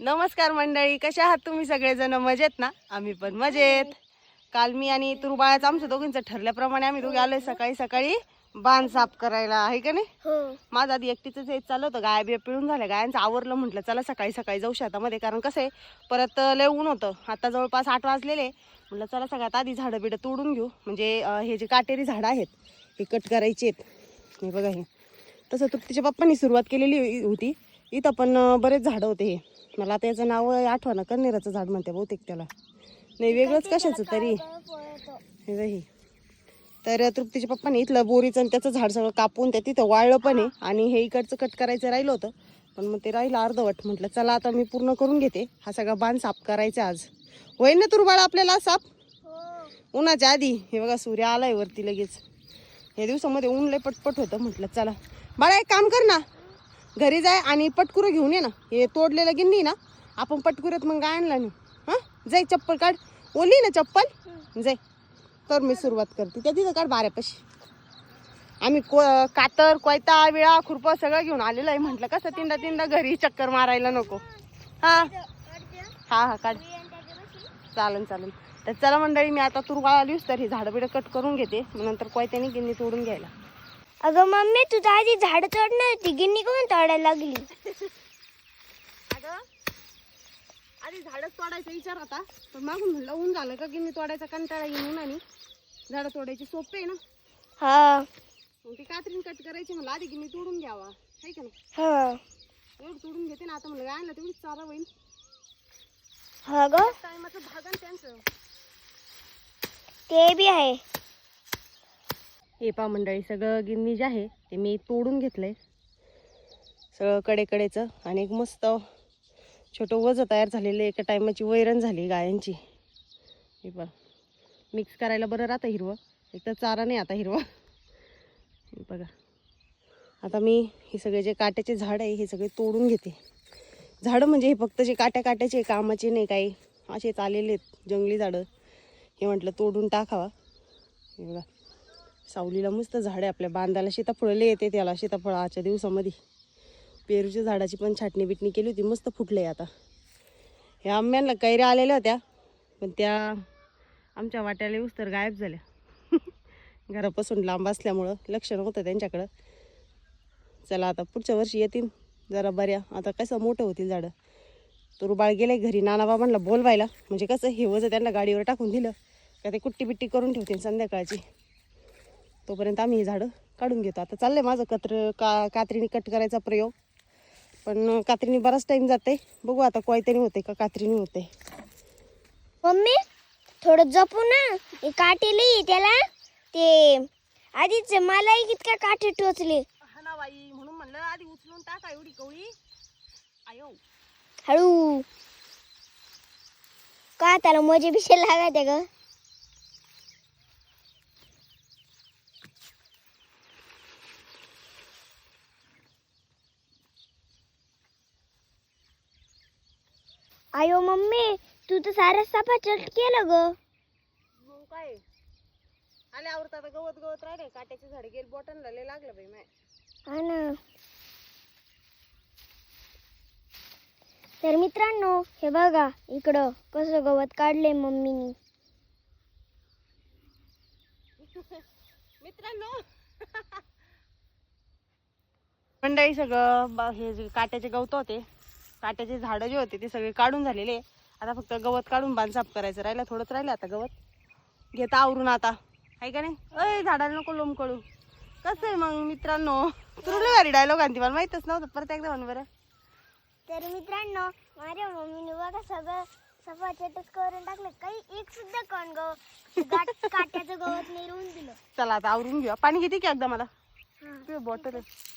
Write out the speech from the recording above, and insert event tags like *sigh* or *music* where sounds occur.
नमस्कार मंडळी कशा आहात तुम्ही सगळेजण? मजेत ना? आम्ही पण मजेत. काल मी आणि तुरुबाळाचं आमच्या दोघींचं ठरल्याप्रमाणे आम्ही दोघे आलोय सकाळी सकाळी. बांध साफ करायला आहे का नाही? हो. माझं आधी एकटीच हेच चालू होतं गाय बिया पिळून झाल्या. गायांचं आवरलं म्हटलं चला सकाळी सकाळी जाऊ शेतामध्ये. कारण कसं आहे परत लय ऊन होतं. आता जवळपास आठ वाजलेले. म्हटलं चला सगळ्यात आधी झाडं बिडं तोडून घेऊ. म्हणजे हे जे काटेरी झाडं आहेत हे कट करायचे आहेत. हे बघा हे. तसं तृप्तीच्या पप्पांनी सुरुवात केलेली होती. इथं पण बरेच झाडं होते हे. मला आता नाव आठवणं कन्नेराचं झाड म्हणते बहुतेक त्याला. नाही वेगळंच कशाचं तरी. हे तर तृप्तीच्या पप्पाने इथलं बोरीचं आणि त्याचं झाड सगळं कापून ते तिथं वाळलं पण आहे. आणि हे इकडचं कट करायचं राहिलं होतं. पण मग ते राहिलं अर्धवट. म्हटलं चला आता मी पूर्ण करून घेते. हा सगळा बांध साफ करायचा आज. होईल ना तुरबाळ आपल्याला साफ? उन्हाच्या आधी. हे बघा सूर्य आलाय वरती लगेच. या दिवसामध्ये ऊन लय पटपट होतं. म्हटलं चला. बाळा एक काम कर ना. घरी जाय आणि पटकुरं घेऊन ये ना. हे तोडलेलं गिन्नी ना आपण पटकुऱ्यात मग काय आणला नाही. हां? जाई चप्पल काढ. ओली ना चप्पल? जाई तर मी सुरुवात करते. त्या तिथं काढ बाऱ्यापाशी. आम्ही को कातर कोयता विळा खुरपं सगळं घेऊन आलेलं आहे. म्हटलं कसं तिंडा तिंडा घरी चक्कर मारायला नको. हां? हां हां काढ. चालन चालन. तर चला मंडळी मी आता तुरवाळ आलीच तर ही झाडं बिडं कट करून घेते. मग नंतर कोयत्याने गिन्नी तोडून घ्यायला. अगं मम्मी तुझं आधी झाड तोडणार होती. गिन्नी कोण तोडायला लागली? अगं आधी झाडच तोडायचा विचार होता. पण मागून म्हणलं ऊन झालं का गिन्नी तोडायचा कंटाळा येऊन उन्हाने. झाडं तोडायची सोपे आहे ना. हा. मग ती कात्रीन कट करायची म्हणलं आधी गिन्नी तोडून घ्यावा. आहे का ना हा. एवढं तोडून घेते ना आता म्हणलं काय ना तेवढीच चारा होईल हा ग. टायमाचं भागन त्यांचं. ते बी आहे. हे पा मंडळी सगळं गिन्नी जे आहे ते मी तोडून घेतलंय. सगळं कडेकडेचं आणि एक मस्त छोटं वजं तयार झालेलं आहे. एका टायमाची वैरण झाली गायांची. हे पा मिक्स करायला बरं राहतं हिरवं. एक तर चारा नाही आता हिरवा. हे बघा. आता मी हे सगळे जे काट्याचे झाड आहे हे सगळे तोडून घेते. झाडं म्हणजे हे फक्त जे काट्या काट्याचे कामाचे नाही काही असेच आलेले आहेत. जंगली झाडं. हे म्हटलं तोडून टाकावा. हे बघा. सावलीला मस्त झाड आहे आपल्या बांधाला सीताफळं येते त्याला. सीताफळ आजच्या दिवसामध्ये. पेरूच्या झाडाची पण छाटणी बिटणी केली होती. मस्त फुटले आता. हे आंब्यांना कैऱ्या आलेल्या होत्या. पण त्या आमच्या वाट्याला येऊस तर गायब झाल्या. *laughs* घरापासून लांब असल्यामुळं लक्ष नव्हतं त्यांच्याकडं. चला आता पुढच्या वर्षी येतील. जरा बऱ्या. आता कसं मोठं होतील झाडं. तुरुबाळ गेले घरी. नानाबाबांना बोलवायला. म्हणजे कसं हे वजं त्यांना गाडीवर टाकून दिलं. का ते कुट्टी बिट्टी करून ठेवतील संध्याकाळची. तोपर्यंत आम्ही ही झाडं काढून घेतो. आता चाललंय माझं कत्र का कात्रीने कट करायचा प्रयोग. पण कात्रीने बराच टाईम जाते. बघू आता कोयत्याने होते का कात्रीने होते. मम्मी थोडं जपू ना. हे काटेली त्याला. ते आधीच मलाही कितका काटे टोचले. हा ना बाई म्हणून म्हणलं आधी उचलून टाका एवढी कवळी. आयो. हळू. का त्याला मजे बिशे लागायचे ग? आयो मम्मी तू तर सारं सपाचट केलं ग. मग काय? आले आवरत आता गवत गवत राहिले काट्याचे झाड गेल बॉटन लय लागलं बाई माय. हा ना. तर मित्रांनो हे बघा इकडं कसं गवत काढले मम्मीनी. *laughs* मित्रांनो. *laughs* मंडळी सगळं ब- हे जे काट्याचे गवत होते काट्याचे झाडं जे होते ते सगळे काढून झालेले. आता फक्त गवत काढून बांध साफ करायचं. राहिलं थोडंच राहिलं आता गवत. घेता आवरून आता. आहे का नाही? अय झाडाला नको लोंबकळू कसं आहे मग मित्रांनो? तुला भारी डायलॉग आणते. मला माहीतच नव्हतं. परत एकदा म्हण बरं. तर मित्रांनो माझ्या मम्मीने बघा सगळं सफाचटच करून टाकलं. काही एक सुद्धा कण गव काट्याचं गवत नाही राहून दिलं. चला आता आवरून घेऊया. पाणी घेते की एकदा मला? बॉटल आहे